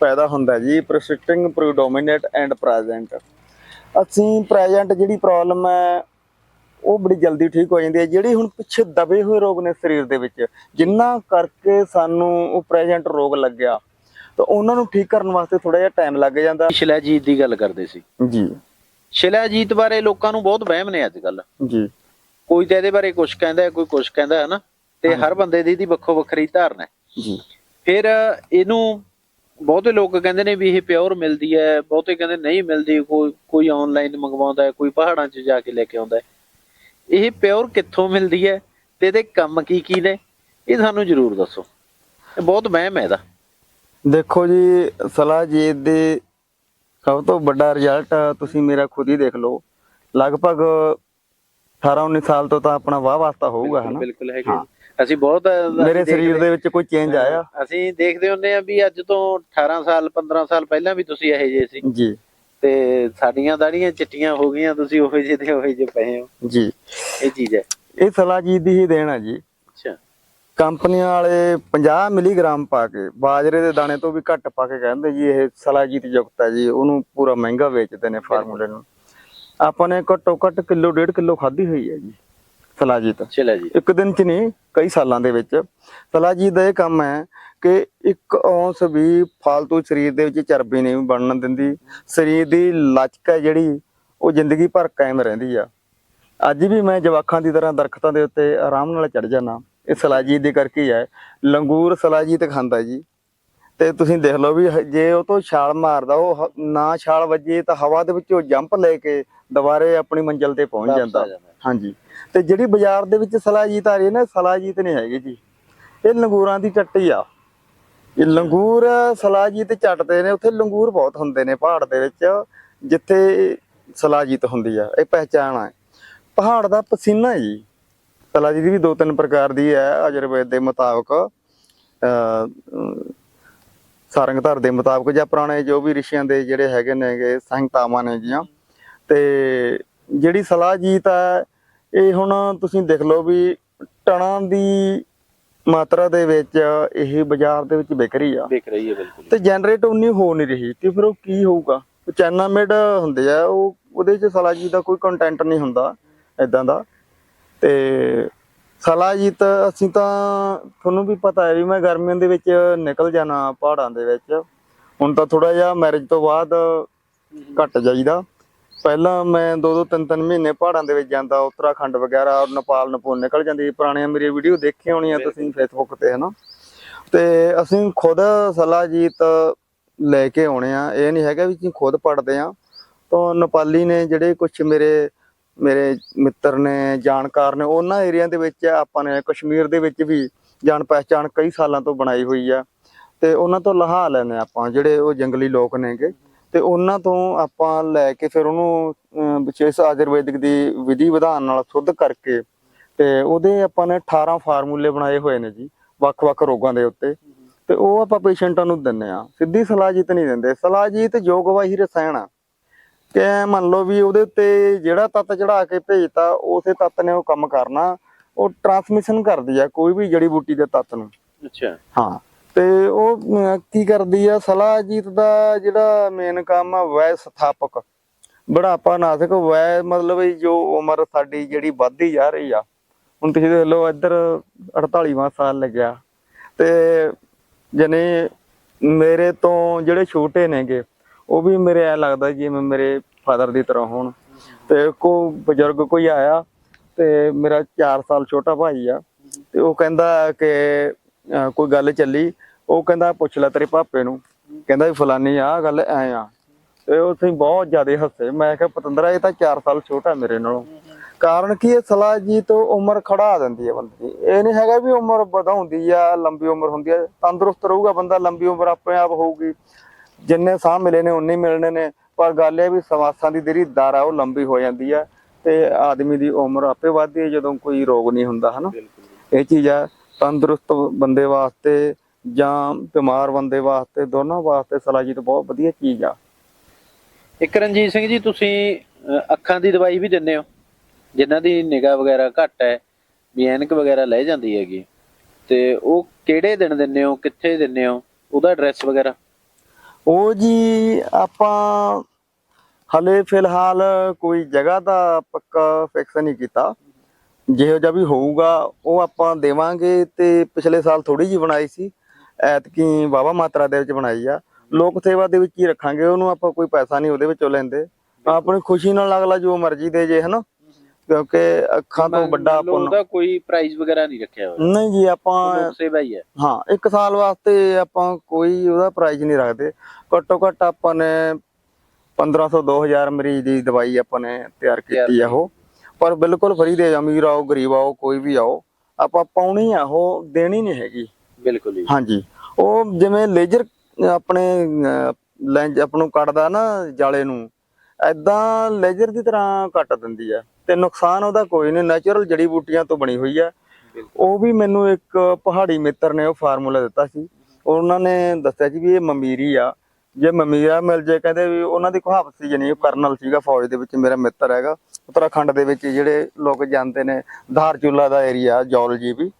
ਪੈਦਾ ਹੁੰਦਾ ਜੀ ਪ੍ਰਸਿਸਟਿੰਗ ਪ੍ਰੀਡੋਮੀਨੇਟ ਐਂਡ ਪ੍ਰੈਜ਼ੈਂਟ ਅਸੀਂ ਪ੍ਰੈਜ਼ੈਂਟ ਜਿਹੜੀ ਪ੍ਰੋਬਲਮ ਹੈ ਉਹ ਬੜੀ ਜਲਦੀ ਠੀਕ ਹੋ ਜਾਂਦੀ ਹੈ। ਜਿਹੜੀ ਹੁਣ ਪਿੱਛੇ ਦਬੇ ਹੋਏ ਰੋਗ ਨੇ ਸਰੀਰ ਦੇ ਵਿੱਚ ਜਿੰਨਾ ਕਰਕੇ ਸਾਨੂੰ ਉਹ ਪ੍ਰੈਜ਼ੈਂਟ ਰੋਗ ਲੱਗਿਆ ਤਾਂ ਉਹਨਾਂ ਨੂੰ ਠੀਕ ਕਰਨ ਵਾਸਤੇ ਥੋੜਾ ਜਿਹਾ ਟਾਈਮ ਲੱਗ ਜਾਂਦਾ। ਸ਼ਿਲਾਜੀਤ ਦੀ ਗੱਲ ਕਰਦੇ ਸੀ। ਜੀ। ਸ਼ਿਲਾਜੀਤ ਬਾਰੇ ਲੋਕਾਂ ਨੂੰ ਬਹੁਤ ਵਹਿਮ ਨੇ ਅੱਜ ਕੱਲ ਜੀ। ਕੋਈ ਤਾਂ ਇਹਦੇ ਬਾਰੇ ਕੁਝ ਕਹਿੰਦਾ ਹੈ, ਕੋਈ ਕੁਝ ਕਹਿੰਦਾ ਹੈ ਨਾ ਤੇ ਹਰ ਬੰਦੇ ਦੀ ਇਹਦੀ ਵੱਖੋ ਵੱਖਰੀ ਧਾਰਨਾ ਹੈ। ਜੀ। ਫਿਰ ਇਹਨੂੰ ਬਹੁਤੇ ਲੋਕ ਕਹਿੰਦੇ ਨੇ ਵੀ ਇਹ ਪਿਓਰ ਮਿਲਦੀ ਹੈ ਬਹੁਤੇ ਕਹਿੰਦੇ ਨਹੀਂ ਮਿਲਦੀ ਕੋਈ ਕੋਈ ਆਨਲਾਈਨ ਮੰਗਵਾਉਂਦਾ ਹੈ ਕੋਈ ਪਹਾੜਾਂ 'ਚ ਜਾ ਕੇ ਲੈ ਕੇ ਆਉਂਦਾ ਹੈ। ਇਹ ਪਿਓਰ ਕਿੱਥੋਂ ਮਿਲਦੀ ਹੈ ਤੇ ਇਹਦੇ ਕੰਮ ਕੀ ਕੀ ਨੇ ਇਹ ਸਾਨੂੰ ਜ਼ਰੂਰ ਦੱਸੋ। ਇਹ ਬਹੁਤ ਵਹਿਮ ਹੈ ਇਹਦਾ। ਦੇਖੋ ਜੀ ਸਲਾਹਜੀਤ ਦੇ ਸਭ ਤੋਂ ਵੱਡਾ ਰਿਜ਼ਲਟ ਤੁਸੀਂ ਮੇਰਾ ਖੁਦ ਹੀ ਦੇਖ ਲਓ। ਲਗਭਗ 18 19 ਸਾਲ ਤੋਂ ਤਾਂ ਆਪਣਾ ਵਾਹ ਵਾਸਤਾ ਹੋਊਗਾ ਹਨਾ? ਬਿਲਕੁਲ ਹੈਗੇ। ਅਸੀਂ ਬਹੁਤ ਮੇਰੇ ਸਰੀਰ ਦੇ ਵਿੱਚ ਕੋਈ ਚੇਂਜ ਆਇਆ? ਅਸੀਂ ਦੇਖਦੇ ਹੁੰਦੇ ਆ ਵੀ ਅੱਜ ਤੋਂ 18 ਸਾਲ 15 ਸਾਲ ਪਹਿਲਾਂ ਵੀ ਤੁਸੀਂ ਇਹੋ ਜਿਹੇ ਸੀ। ਜੀ। ਤੇ ਸਾਡੀਆਂ ਦਾੜੀਆਂ ਚਿੱਟੀਆਂ ਹੋ ਗਈਆਂ ਤੁਸੀਂ ਉਹੋ ਜਿਹੇ ਤੇ ਉਹੋ ਜਿਹੇ ਪਏ ਹੋ। ਜੀ। ਇਹ ਚੀਜ਼ ਹੈ। ਇਹ ਸਲਾਹਜੀਤ ਦੀ ਹੀ ਦੇਣ ਜੀ। ਅੱਛਾ। ਕੰਪਨੀਆਂ ਵਾਲੇ 50 ਮਿਲੀਗ੍ਰਾਮ ਪਾ ਕੇ ਬਾਜਰੇ ਦੇ ਦਾਣੇ ਤੋਂ ਵੀ ਘੱਟ ਪਾ ਕੇ ਕਹਿੰਦੇ ਜੀ ਇਹ ਸਲਾਹਜੀਤ ਯੁਕਤ ਹੈ ਜੀ ਉਹਨੂੰ ਪੂਰਾ ਮਹਿੰਗਾ ਵੇਚਦੇ ਨੇ ਫਾਰਮੂਲੇ ਨੂੰ। ਆਪਾਂ ਨੇ ਘੱਟੋ ਘੱਟ ਕਿਲੋ ਡੇਢ ਕਿਲੋ ਖਾਧੀ ਹੋਈ ਹੈ ਜੀ। ਸਲਾਜੀਤ ਚਲਾ ਜੀ। ਇੱਕ ਦਿਨ ਚ ਨਹੀਂ ਕਈ ਸਾਲਾਂ ਦੇ ਵਿੱਚ। ਸਲਾਜੀਤ ਦਾ ਇਹ ਕੰਮ ਹੈ ਕਿ ਇੱਕ ਔਂਸ ਵੀ ਫਾਲਤੂ ਸਰੀਰ ਦੇ ਵਿੱਚ ਚਰਬੀ ਨਹੀਂ ਬਣਨ ਦਿੰਦੀ। ਸਰੀਰ ਦੀ ਲਚਕ ਹੈ ਜਿਹੜੀ ਉਹ ਜ਼ਿੰਦਗੀ ਭਰ ਕਾਇਮ ਰਹਿੰਦੀ ਆ। ਅੱਜ ਵੀ ਮੈਂ ਜਵਾਖਾਂ ਦੀ ਤਰ੍ਹਾਂ ਦਰਖਤਾਂ ਦੇ ਉੱਤੇ ਆਰਾਮ ਨਾਲ ਚੜ ਜਾਣਾ ਇਹ ਸਲਾਜੀਤ ਦੇ ਕਰਕੇ ਹੀ ਹੈ। ਲੰਗੂਰ ਸਲਾਜੀਤ ਖਾਂਦਾ ਜੀ। ਤੇ ਤੁਸੀਂ ਦੇਖ ਲਓ ਵੀ ਜੇ ਉਹ ਤੋਂ ਛਾਲ ਮਾਰਦਾ ਉਹ ਹ- ਨਾ ਛਾਲ ਵੱਜੇ ਤਾਂ ਹਵਾ ਦੇ ਵਿੱਚੋਂ ਜੰਪ ਲੈ ਕੇ ਦੁਬਾਰੇ ਆਪਣੀ ਮੰਜ਼ਿਲ ਤੇ ਪਹੁੰਚ ਵਾਪਸ ਜਾਂਦਾ। ਆ ਜਾਂਦਾ। ਹਾਂਜੀ। ਤੇ ਜਿਹੜੀ ਬਾਜ਼ਾਰ ਦੇ ਵਿੱਚ ਸਲਾਜੀਤ ਆ ਰਹੀ ਹੈ ਨਾ ਸਲਾਜੀਤ ਨਹੀਂ ਹੈਗੀ ਜੀ। ਇਹ ਲੰਗੂਰਾਂ ਦੀ ਟੱਟੀ ਆ। ਇਹ ਲੰਗੂਰ ਸਲਾਜੀਤ ਚੱਟਦੇ ਨੇ, ਉੱਥੇ ਲੰਗੂਰ ਬਹੁਤ ਹੁੰਦੇ ਨੇ ਪਹਾੜ ਦੇ ਵਿੱਚ, ਜਿੱਥੇ ਸਲਾਜੀਤ ਹੁੰਦੀ ਆ, ਇਹ ਪਹਿਚਾਣ ਆ। ਪਹਾੜ ਦਾ ਪਸੀਨਾ ਜੀ ਸਲਾਜੀਤ ਵੀ ਦੋ ਤਿੰਨ ਪ੍ਰਕਾਰ ਦੀ ਹੈ ਅਜਰਵੇਦ ਦੇ ਮੁਤਾਬਕ, ਅਹ, ਸਾਰੰਗਧਰ ਦੇ ਮੁਤਾਬਕ, ਜਾਂ ਪੁਰਾਣੇ ਜੋ ਵੀ ਰਿਸ਼ੀਆਂ ਦੇ ਜਿਹੜੇ ਹੈਗੇ ਨੇਗੇ ਸੰਹਿਤਾਵਾਂ ਨੇ ਜੀਆਂ। ਤੇ ਜਿਹੜੀ ਸਲਾਜੀਤ ਹੈ ਇਹ ਹੁਣ ਤੁਸੀਂ ਦੇਖ ਲਓ ਵੀ ਟਣਾਂ ਦੀ ਮਾਤਰਾ ਦੇ ਵਿੱਚ ਇਹ ਬਾਜ਼ਾਰ ਦੇ ਵਿੱਚ ਵਿਕ ਰਹੀ ਆ। ਵਿਕ ਰਹੀ ਹੈ ਬਿਲਕੁਲ ਤੇ ਜਨਰੇਟ ਉਨੀ ਹੋ ਨਹੀਂ ਰਹੀ ਤੇ ਫਿਰ ਉਹ ਕੀ ਹੋਊਗਾ? ਚਾਈਨਾ ਮੇਡ ਹੁੰਦੇ ਆ ਉਹ ਉਹਦੇ ਚ ਸਲਾਜੀਤ ਦਾ ਕੋਈ ਕੰਟੈਂਟ ਨਹੀਂ ਹੁੰਦਾ ਇਦਾਂ ਦਾ। ਤੇ ਸਲਾਜੀਤ ਅਸੀਂ ਤਾਂ ਤੁਹਾਨੂੰ ਵੀ ਪਤਾ ਹੈ ਵੀ ਮੈਂ ਗਰਮੀਆਂ ਦੇ ਵਿੱਚ ਨਿਕਲ ਜਾਣਾ ਪਹਾੜਾਂ ਦੇ ਵਿੱਚ। ਹੁਣ ਤਾਂ ਥੋੜਾ ਜਿਹਾ ਮੈਰਿਜ ਤੋਂ ਬਾਅਦ ਘਟ ਜਾਈਦਾ। ਪਹਿਲਾਂ ਮੈਂ ਦੋ ਦੋ ਤਿੰਨ ਤਿੰਨ ਮਹੀਨੇ ਪਹਾੜਾਂ ਦੇ ਵਿੱਚ ਜਾਂਦਾ ਉੱਤਰਾਖੰਡ ਵਗੈਰਾ ਔਰ ਨੇਪਾਲ ਨਪੂਲ ਨਿਕਲ ਜਾਂਦੀ ਸੀ। ਪੁਰਾਣੀਆਂ ਮੇਰੀਆਂ ਵੀਡੀਓ ਦੇਖੀਆਂ ਹੋਣੀਆਂ ਤੁਸੀਂ ਫੇਸਬੁੱਕ ਤੇ ਹਨਾ? ਤੇ ਅਸੀਂ ਖੁਦ ਸਲਾਜੀਤ ਲੈ ਕੇ ਆਉਣੇ ਆ। ਇਹ ਨਹੀਂ ਹੈਗਾ ਵੀ ਅਸੀਂ ਖੁਦ ਪੜਦੇ ਆ। ਤਾਂ ਨੇਪਾਲੀ ਨੇ ਜਿਹੜੇ ਕੁਝ ਮੇਰੇ ਮੇਰੇ ਮਿੱਤਰ ਨੇ ਜਾਣਕਾਰ ਨੇ ਉਹਨਾਂ ਏਰੀਆ ਦੇ ਵਿੱਚ ਆਪਾਂ ਨੇ ਕਸ਼ਮੀਰ ਦੇ ਵਿੱਚ ਵੀ ਜਾਣ ਪਹਿਚਾਣ ਕਈ ਸਾਲਾਂ ਤੋਂ ਬਣਾਈ ਹੋਈ ਆ। ਤੇ ਉਹਨਾਂ ਤੋਂ ਲਹਾ ਲੈਨੇ ਆਪਾਂ ਜਿਹੜੇ ਉਹ ਜੰਗਲੀ ਲੋਕ ਨੇਗੇ। ਤੇ ਉਹਨਾਂ ਤੋਂ ਆਪਾਂ ਲੈ ਕੇ ਫਿਰ ਉਹਨੂੰ ਵਿਸ਼ੇਸ਼ ਆਯੁਰਵੈਦਿਕ ਦੀ ਵਿਧੀ ਵਿਧਾਨ ਨਾਲ ਸ਼ੁੱਧ ਕਰਕੇ ਤੇ ਉਹਦੇ ਆਪਾਂ ਨੇ 18 ਫਾਰਮੂਲੇ ਬਣਾਏ ਹੋਏ ਨੇ ਜੀ ਵੱਖ-ਵੱਖ ਰੋਗਾਂ ਦੇ ਉੱਤੇ। ਤੇ ਉਹ ਆਪਾਂ ਪੇਸ਼ੈਂਟਾਂ ਨੂੰ ਦਿੰਨੇ ਆ ਸਿੱਧੀ ਸਲਾਜੀਤ ਨਹੀਂ ਦਿੰਦੇ। ਸਲਾਜੀਤ ਯੋਗਵਾਹੀ ਰਸਾਇਣ ਆ। ਕਿ ਮੰਨ ਲਓ ਵੀ ਉਹਦੇ ਉੱਤੇ ਜਿਹੜਾ ਤੱਤ ਚੜਾ ਕੇ ਭੇਜਤਾ ਉਸੇ ਤੱਤ ਨੇ ਉਹ ਕੰਮ ਕਰਨਾ। ਉਹ ਟਰਾਂਸਮਿਸ਼ਨ ਕਰਦੀ ਆ ਕੋਈ ਵੀ ਜੜੀ ਬੂਟੀ ਦੇ ਤੱਤ ਨੂੰ। ਅੱਛਾ। ਹਾਂ। ਤੇ ਉਹ ਕੀ ਕਰਦੀ ਆ? ਸਲਾਹਜੀਤ ਦਾ ਜਿਹੜਾ ਮੇਨ ਕੰਮ ਆ, ਵੈ ਸਥਾਪਕ। ਬੁਢਾਪਾ ਨਾਸਕ, ਵੈ ਮਤਲਬ ਜੋ ਉਮਰ ਸਾਡੀ ਜਿਹੜੀ ਵੱਧਦੀ ਜਾ ਰਹੀ ਆ। ਹੁਣ ਤੁਸੀਂ ਦੇਖ ਲਓ, ਇੱਧਰ 48ਵਾਂ ਸਾਲ ਲੱਗਿਆ। ਤੇ ਜਨੇ ਮੇਰੇ ਤੋਂ ਜਿਹੜੇ ਛੋਟੇ ਨੇਗੇ, ਉਹ ਵੀ ਮੇਰੇ ਐ ਲੱਗਦਾ ਜਿਵੇਂ ਮੇਰੇ ਫਾਦਰ ਦੀ ਤਰ੍ਹਾਂ ਹੋਣ। ਤੇ ਕੋ ਬਜ਼ੁਰਗ ਕੋਈ ਆਇਆ, ਤੇ ਮੇਰਾ 4 ਸਾਲ ਛੋਟਾ ਭਾਈ ਆ, ਤੇ ਉਹ ਕਹਿੰਦਾ ਕਿ ਕੋਈ ਗੱਲ ਚੱਲੀ ਉਹ ਕਹਿੰਦਾ ਪੁੱਛ ਲੈ ਤੇਰੇ ਪਾਪੇ ਨੂੰ। ਕਹਿੰਦਾ ਵੀ ਫਲਾਨੀ ਆ ਗੱਲ ਐ ਆ। ਤੇ ਉਹ ਤੁਸੀਂ ਬਹੁਤ ਜ਼ਿਆਦਾ ਹੱਸੇ। ਮੈਂ ਕਿਹਾ ਪਤੰਦਰਾ ਇਹ ਤਾਂ 4 ਸਾਲ ਛੋਟਾ ਮੇਰੇ ਨਾਲੋਂ। ਕਾਰਨ ਕੀ ਇਹ ਸਲਾਹ ਜੀ ਤੋਂ ਉਮਰ ਖੜਾ ਦਿੰਦੀ ਹੈ ਬੰਦੇ ਦੀ। ਇਹ ਨਹੀਂ ਹੈਗਾ ਵੀ ਉਮਰ ਵਧਾਉਂਦੀ ਆ ਲੰਬੀ ਉਮਰ ਹੁੰਦੀ ਆ। ਤੰਦਰੁਸਤ ਰਹੂਗਾ ਬੰਦਾ ਲੰਬੀ ਉਮਰ ਆਪਣੇ ਆਪ ਹੋਊਗੀ। ਜਿੰਨੇ ਸਾਹ ਮਿਲੇ ਨੇ ਉਨੇ ਮਿਲਣੇ ਨੇ। ਪਰ ਗੱਲ ਇਹ ਵੀ ਸਵਾਸਾਂ ਦੀ ਜਿਹੜੀ ਦਰ ਆ ਉਹ ਲੰਬੀ ਹੋ ਜਾਂਦੀ ਆ। ਤੇ ਆਦਮੀ ਦੀ ਉਮਰ ਆਪੇ ਵੱਧਦੀ ਹੈ ਜਦੋਂ ਕੋਈ ਰੋਗ ਨਹੀਂ ਹੁੰਦਾ ਹਨਾ? ਇਹ ਚੀਜ਼ ਆ। ਤੰਦਰੁਸਤ ਬੰਦੇ ਵਾਸਤੇ ਜਾਂ ਬਿਮਾਰ ਬੰਦੇ ਵਾਸਤੇ ਦੋਨਾਂ ਵਾਸਤੇ ਸਲਾਜੀਤ ਬਹੁਤ ਵਧੀਆ ਚੀਜ਼ ਆ। ਇੱਕ ਰਣਜੀਤ ਸਿੰਘ ਜੀ ਤੁਸੀਂ ਅੱਖਾਂ ਦੀ ਦਵਾਈ ਵੀ ਦਿੰਦੇ ਹੋ ਜਿਨ੍ਹਾਂ ਦੀ ਨਿਗਾਹ ਵਗੈਰਾ ਘੱਟ ਹੈ ਵੀ ਐਨਕ ਵਗੈਰਾ ਲੈ ਜਾਂਦੀ ਹੈਗੀ। ਤੇ ਉਹ ਕਿਹੜੇ ਦਿਨ ਦਿੰਦੇ ਹੋ ਕਿੱਥੇ ਦਿੰਦੇ ਹੋ ਉਹਦਾ ਐਡਰੈਸ ਵਗੈਰਾ? ਉਹ ਜੀ ਆਪਾਂ ਹਲੇ ਫਿਲਹਾਲ ਕੋਈ ਜਗ੍ਹਾ ਦਾ ਪੱਕਾ ਫਿਕਸ ਨਹੀਂ ਕੀਤਾ। ਜਿਹੋ ਜਿਹਾ ਵੀ ਹੋਊਗਾ ਉਹ ਆਪਾਂ ਦੇਵਾਂਗੇ ਤੇ ਪਿਛਲੇ ਸਾਲ ਥੋੜੀ ਜੀ ਬਣਾਈ ਸੀ। ਐਤਕੀ ਬਾਬਾ ਮਾਤਰਾ ਦੇ ਵਿੱਚ ਬਣਾਈ ਆ। ਲੋਕ ਸੇਵਾ ਦੇ ਵਿੱਚ ਹੀ ਰੱਖਾਂਗੇ ਉਹਨੂੰ ਆਪਾਂ ਕੋਈ ਪੈਸਾ ਨਹੀਂ ਉਹਦੇ ਵਿੱਚੋਂ ਲੈਂਦੇ। ਆਪਣੀ ਖੁਸ਼ੀ ਨਾਲ ਅਗਲਾ ਜੋ ਮਰਜ਼ੀ ਦੇ ਜੇ ਹਨਾ? ਕਿਉਂਕਿ ਅੱਖਾਂ ਤੋਂ ਵੱਡਾ ਪੁੰਨ ਉਹਦਾ ਕੋਈ ਪ੍ਰਾਈਸ ਵਗੈਰਾ ਨਹੀਂ ਰੱਖਿਆ ਹੋਇਆ। ਨਹੀਂ ਜੀ ਆਪਾਂ ਸੇਵਾ ਹੀ ਹੈ। ਹਾਂ ਇੱਕ ਸਾਲ ਵਾਸਤੇ ਆਪਾਂ ਕੋਈ ਉਹਦਾ ਪ੍ਰਾਈਸ ਨਹੀਂ ਰੱਖਦੇ। ਘੱਟੋ ਘੱਟ ਆਪਾਂ ਨੇ 1500 2000 ਮਰੀਜ਼ ਦੀ ਦਵਾਈ ਆਪਾਂ ਨੇ ਤਿਆਰ ਕੀਤੀ ਆ ਉਹ। ਪਰ ਬਿਲਕੁਲ ਫਰੀ ਦੇ ਅਮੀਰ ਆਓ ਗਰੀਬ ਆਓ ਕੋਈ ਵੀ ਆਓ ਆਪਾਂ ਪਾਉਣੀ ਆ ਉਹ ਦੇਣੀ ਨਹੀਂ ਹੈਗੀ। ਬਿਲਕੁਲ ਜੀ। ਹਾਂਜੀ। ਉਹ ਜਿਵੇਂ ਲੇਜ਼ਰ ਆਪਣੇ ਲੈਂਜ ਆਪ ਨੂੰ ਕੱਟਦਾ ਨਾ ਜਾਲੇ ਨੂੰ ਐਦਾਂ ਲੇਜ਼ਰ ਦੀ ਤਰ੍ਹਾਂ ਕੱਟ ਦਿੰਦੀ ਆ ਤੇ ਨੁਕਸਾਨ ਉਹਦਾ ਕੋਈ ਨਹੀਂ ਨੈਚੁਰਲ ਜੜੀ ਬੂਟੀਆਂ ਤੋਂ ਬਣੀ ਹੋਈ ਆ। ਉਹ ਵੀ ਮੈਨੂੰ ਇੱਕ ਪਹਾੜੀ ਮਿੱਤਰ ਨੇ ਉਹ ਫਾਰਮੂਲਾ ਦਿੱਤਾ ਸੀ। ਉਹਨਾਂ ਨੇ ਦੱਸਿਆ ਸੀ ਵੀ ਇਹ ਮਮੀਰੀ ਆ ਜੇ ਮਮੀਰਾ ਮਿਲ ਜੇ ਕਹਿੰਦੇ ਵੀ ਉਹਨਾਂ ਦੀ ਕਹਾਵਤ ਸੀ ਜਣੀ ਕਰਨਲ ਸੀਗਾ ਫੌਜ ਦੇ ਵਿੱਚ ਮੇਰਾ ਮਿੱਤਰ ਹੈਗਾ। ਉੱਤਰਾਖੰਡ ਦੇ ਵਿੱਚ ਜਿਹੜੇ ਲੋਕ ਜਾਂਦੇ ਨੇ ਧਾਰਚੂਲਾ ਦਾ ਏਰੀਆ ਜੌਲਜੀ ਵੀ।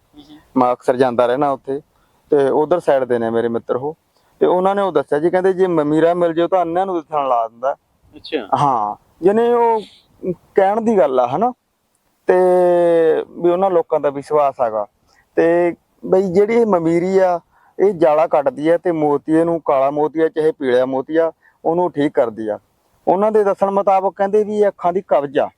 ਮੈਂ ਅਕਸਰ ਜਾਂਦਾ ਰਹਿਣਾ ਉੱਥੇ। ਤੇ ਉਧਰ ਸਾਈਡ ਦੇ ਨੇ ਮੇਰੇ ਮਿੱਤਰ ਉਹ। ਤੇ ਉਹਨਾਂ ਨੇ ਉਹ ਦੱਸਿਆ ਜੀ ਕਹਿੰਦੇ ਜੇ ਮਮੀਰਾ ਮਿਲ ਜੇ ਤਾਂ ਅੰਨਿਆਂ ਨੂੰ ਦਿਖਣ ਲਾ ਦਿੰਦਾ। ਅੱਛਾ। ਹਾਂ ਜਿਹਨੇ ਉਹ ਕਹਿਣ ਦੀ ਗੱਲ ਆ ਹਨਾ? ਤੇ ਵੀ ਉਹਨਾਂ ਲੋਕਾਂ ਦਾ ਵਿਸ਼ਵਾਸ ਹੈਗਾ। ਤੇ ਬਈ ਜਿਹੜੀ ਇਹ ਮਮੀਰੀ ਆ ਇਹ ਜਾਲਾ ਕੱਟਦੀ ਆ ਤੇ ਮੋਤੀਏ ਨੂੰ ਕਾਲਾ ਮੋਤੀਆ ਚਾਹੇ ਪੀਲਾ ਮੋਤੀਆ ਉਹਨੂੰ ਠੀਕ ਕਰਦੀ ਆ। ਉਹਨਾਂ ਦੇ ਦੱਸਣ ਮੁਤਾਬਕ ਕਹਿੰਦੇ ਵੀ ਇਹ ਅੱਖਾਂ ਦੀ ਕਬਜ਼ ਆ।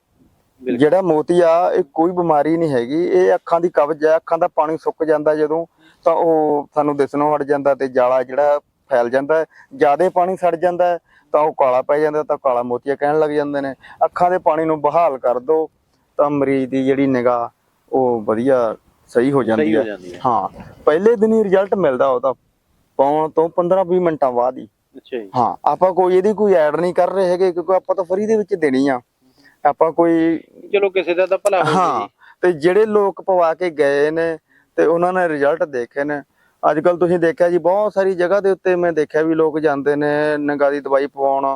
ਜਿਹੜਾ ਮੋਤੀ ਆ ਇਹ ਕੋਈ ਬਿਮਾਰੀ ਨਹੀਂ ਹੈਗੀ। ਇਹ ਅੱਖਾਂ ਦੀ ਕਬਜ਼ ਆ। ਅੱਖਾਂ ਦਾ ਪਾਣੀ ਸੁੱਕ ਜਾਂਦਾ ਜਦੋਂ ਤਾਂ ਉਹ ਸਾਨੂੰ ਦਿਸਣੋਂ ਹਟ ਜਾਂਦਾ ਤੇ ਜਾਲਾ ਜਿਹੜਾ ਫੈਲ ਜਾਂਦਾ ਹੈ। ਜਿਆਦੇ ਪਾਣੀ ਸੜ ਜਾਂਦਾ ਹੈ ਤਾਂ ਉਹ ਕਾਲਾ ਪੈ ਜਾਂਦਾ ਤਾਂ ਕਾਲਾ ਮੋਤੀਆ ਕਹਿਣ ਲੱਗ ਜਾਂਦੇ ਨੇ। ਅੱਖਾਂ ਦੇ ਪਾਣੀ ਨੂੰ ਬਹਾਲ ਕਰ ਦੋ ਤਾਂ ਮਰੀਜ਼ ਦੀ ਜਿਹੜੀ ਨਿਗਾਹ ਉਹ ਵਧੀਆ ਸਹੀ ਹੋ ਜਾਂਦੀ ਸਹੀ ਹੋ ਹੈ। ਜਾਂਦੀ ਹੈ। ਹਾਂ ਪਹਿਲੇ ਦਿਨ ਹੀ ਰਿਜ਼ਲਟ ਮਿਲਦਾ ਉਹਦਾ ਪਾਉਣ ਤੋਂ 15-20 ਮਿੰਟਾਂ ਬਾਅਦ ਹੀ। ਅੱਛਾ ਜੀ। ਹਾਂ ਆਪਾਂ ਕੋਈ ਇਹਦੀ ਕੋਈ ਐਡ ਨਹੀਂ ਕਰ ਰਹੇ ਹੈਗੇ ਕਿਉਂਕਿ ਆਪਾਂ ਤਾਂ ਫਰੀ ਦੇ ਵਿੱਚ ਦੇਣੀ ਆ। ਆਪਾਂ ਕੋਈ ਚਲੋ ਕਿਸੇ ਦਾ ਤਾਂ ਭਲਾ ਹੋ ਹਾਂ ਤੇ ਜਿਹੜੇ ਲੋਕ ਪਵਾ ਕੇ ਗਏ ਨੇ ਤੇ ਉਹਨਾਂ ਨੇ ਰਿਜ਼ਲਟ ਦੇਖੇ ਨੇ। ਅੱਜ ਕੱਲ ਤੁਸੀਂ ਦੇਖਿਆ ਜੀ ਬਹੁਤ ਸਾਰੀ ਜਗ੍ਹਾ ਦੇ ਉੱਤੇ ਮੈਂ ਦੇਖਿਆ ਵੀ ਲੋਕ ਜਾਂਦੇ ਨੇ ਨੰਗਾ ਦੀ ਦਵਾਈ ਪਵਾਉਣ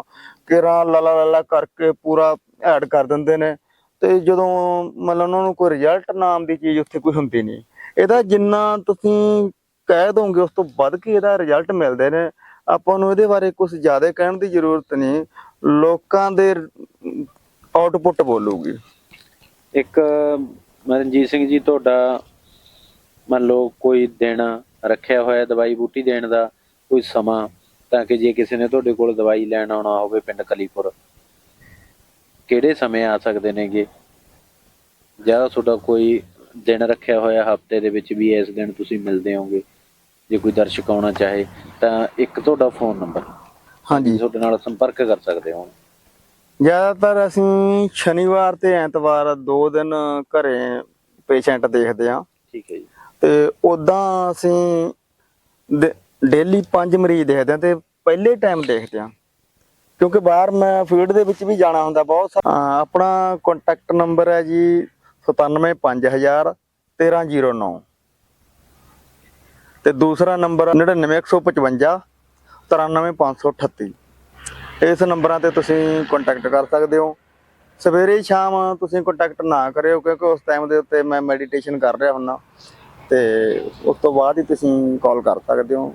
ਕਿਰਾਂ ਲਾਲਾ ਲਾਲਾ ਕਰਕੇ ਪੂਰਾ ਐਡ ਕਰ ਦਿੰਦੇ ਨੇ। ਤੇ ਜਦੋਂ ਮਤਲਬ ਉਹਨਾਂ ਨੂੰ ਕੋਈ ਰਿਜ਼ਲਟ ਨਾਮ ਦੀ ਚੀਜ਼ ਉੱਥੇ ਕੋਈ ਹੁੰਦੀ ਨਹੀਂ। ਇਹਦਾ ਜਿੰਨਾ ਤੁਸੀਂ ਕਹਿ ਦੋਗੇ ਉਸ ਤੋਂ ਵੱਧ ਕੇ ਇਹਦਾ ਰਿਜ਼ਲਟ ਮਿਲਦੇ ਨੇ। ਆਪਾਂ ਨੂੰ ਇਹਦੇ ਬਾਰੇ ਕੁਝ ਜ਼ਿਆਦਾ ਕਹਿਣ ਦੀ ਜ਼ਰੂਰਤ ਨਹੀਂ। ਲੋਕਾਂ ਦੇ ਆਊਟਪੁੱਟ ਬੋਲੂਗੀ। ਇੱਕ ਮਨਜੀਤ ਸਿੰਘ ਜੀ, ਤੁਹਾਡਾ ਮੰਨ ਲਓ ਕੋਈ ਦਿਨ ਰੱਖਿਆ ਹੋਇਆ ਦਵਾਈ ਬੂਟੀ ਦੇਣ ਦਾ ਕੋਈ ਸਮਾਂ, ਤਾਂ ਕਿ ਜੇ ਕਿਸੇ ਨੇ ਤੁਹਾਡੇ ਕੋਲ ਦਵਾਈ ਲੈਣ ਆਉਣਾ ਹੋਵੇ ਪਿੰਡ ਕਲੀਪੁਰ ਕਿਹੜੇ ਸਮੇਂ ਆ ਸਕਦੇ ਨੇਗੇ? ਜਾਂ ਤੁਹਾਡਾ ਕੋਈ ਦਿਨ ਰੱਖਿਆ ਹੋਇਆ ਹਫ਼ਤੇ ਦੇ ਵਿੱਚ ਵੀ ਇਸ ਦਿਨ ਤੁਸੀਂ ਮਿਲਦੇ ਹੋਗੇ ਜੇ ਕੋਈ ਦਰਸ਼ਕ ਆਉਣਾ ਚਾਹੇ ਤਾਂ ਇੱਕ ਤੁਹਾਡਾ ਫੋਨ ਨੰਬਰ। ਹਾਂਜੀ। ਤੁਹਾਡੇ ਨਾਲ ਸੰਪਰਕ ਕਰ ਸਕਦੇ ਹੋ। ਜ਼ਿਆਦਾਤਰ ਅਸੀਂ ਸ਼ਨੀਵਾਰ ਤੇ ਐਤਵਾਰ ਦੋ ਦਿਨ ਘਰੇ ਪੇਸ਼ੈਂਟ ਦੇਖਦੇ ਆ ਠੀਕ ਹੈ ਜੀ। ਤੇ ਉਦਾਂ ਅਸੀਂ ਡੇਲੀ ਪੰਜ ਮਰੀਜ਼ ਦੇਖਦੇ ਆ ਤੇ ਪਹਿਲੇ ਟਾਈਮ ਦੇਖਦੇ ਆ ਕਿਉਂਕਿ ਬਾਹਰ ਮੈਂ ਫੀਲਡ ਦੇ ਵਿੱਚ ਵੀ ਜਾਣਾ ਹੁੰਦਾ ਬਹੁਤ ਸਾ- ਆਪਣਾ ਕੰਟੈਕਟ ਨੰਬਰ ਹੈ ਜੀ 97500 1309 ਤੇ ਦੂਸਰਾ ਨੰਬਰ 99155 93538 ਇਸ ਨੰਬਰਾਂ ਤੇ ਤੁਸੀਂ ਕੰਟੈਕਟ ਕਰ ਸਕਦੇ ਹੋ। ਸਵੇਰੇ ਸ਼ਾਮ ਤੁਸੀਂ ਕੰਟੈਕਟ ਨਾ ਕਰਿਓ, ਕਿਉਂਕਿ ਉਸ ਟਾਈਮ ਦੇ ਉੱਤੇ ਮੈਂ ਮੈਡੀਟੇਸ਼ਨ ਕਰ ਰਿਹਾ ਹੁੰਨਾ। ਤੇ ਉਸ ਤੋਂ ਬਾਅਦ ਹੀ ਤੁਸੀਂ ਕਾਲ ਕਰ ਸਕਦੇ ਹੋ।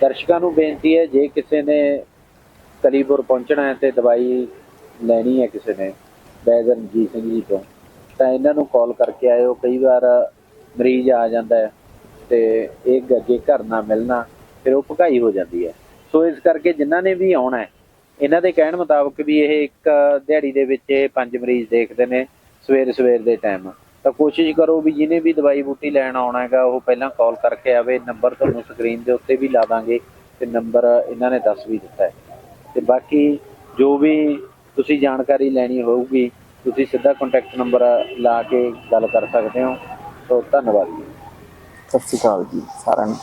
ਦਰਸ਼ਕਾਂ ਨੂੰ ਬੇਨਤੀ ਹੈ, ਜੇ ਕਿਸੇ ਨੇ ਕਲੀਪੁਰ ਪਹੁੰਚਣਾ ਹੈ ਤੇ ਦਵਾਈ ਲੈਣੀ ਹੈ ਕਿਸੇ ਨੇ ਵੈਦ ਰਣਜੀਤ ਸਿੰਘ ਜੀ ਤੋਂ, ਤਾਂ ਇਹਨਾਂ ਨੂੰ ਕਾਲ ਕਰਕੇ ਆਇਓ। ਕਈ ਵਾਰ ਮਰੀਜ਼ ਆ ਜਾਂਦਾ ਹੈ ਤੇ ਇਹ ਅੱਗੇ ਘਰ ਨਾ ਮਿਲਣਾ, ਫਿਰ ਉਹ ਭਗਾਈ ਹੋ ਜਾਂਦੀ ਹੈ। ਸੋ ਇਸ ਕਰਕੇ ਜਿਨ੍ਹਾਂ ਨੇ ਵੀ ਆਉਣਾ ਹੈ, ਇਹਨਾਂ ਦੇ ਕਹਿਣ ਮੁਤਾਬਕ ਵੀ ਇਹ ਇੱਕ ਦਿਹਾੜੀ ਦੇ ਵਿੱਚ ਇਹ ਪੰਜ ਮਰੀਜ਼ ਦੇਖਦੇ ਨੇ ਸਵੇਰ ਸਵੇਰ ਦੇ ਟਾਈਮ ਤਾਂ ਕੋਸ਼ਿਸ਼ ਕਰੋ ਵੀ ਜਿਹਨੇ ਵੀ ਦਵਾਈ ਬੂਟੀ ਲੈਣ ਆਉਣਾ ਹੈਗਾ, ਉਹ ਪਹਿਲਾਂ ਕਾਲ ਕਰਕੇ ਆਵੇ ਨੰਬਰ ਤੁਹਾਨੂੰ ਸਕਰੀਨ ਦੇ ਉੱਤੇ ਵੀ ਲਾ ਦਾਂਗੇ ਤੇ ਨੰਬਰ ਇਹਨਾਂ ਨੇ ਦੱਸ ਵੀ ਦਿੱਤਾ ਹੈ। ਤੇ ਬਾਕੀ ਜੋ ਵੀ ਤੁਸੀਂ ਜਾਣਕਾਰੀ ਲੈਣੀ ਹੋਊਗੀ, ਤੁਸੀਂ ਸਿੱਧਾ ਕੰਟੈਕਟ ਨੰਬਰ ਲਾ ਕੇ ਗੱਲ ਕਰ ਸਕਦੇ ਹੋ। ਸੋ ਧੰਨਵਾਦ ਜੀ। ਸਤਿ ਸ਼੍ਰੀ ਅਕਾਲ ਜੀ ਸਾਰਿਆਂ ਨੂੰ।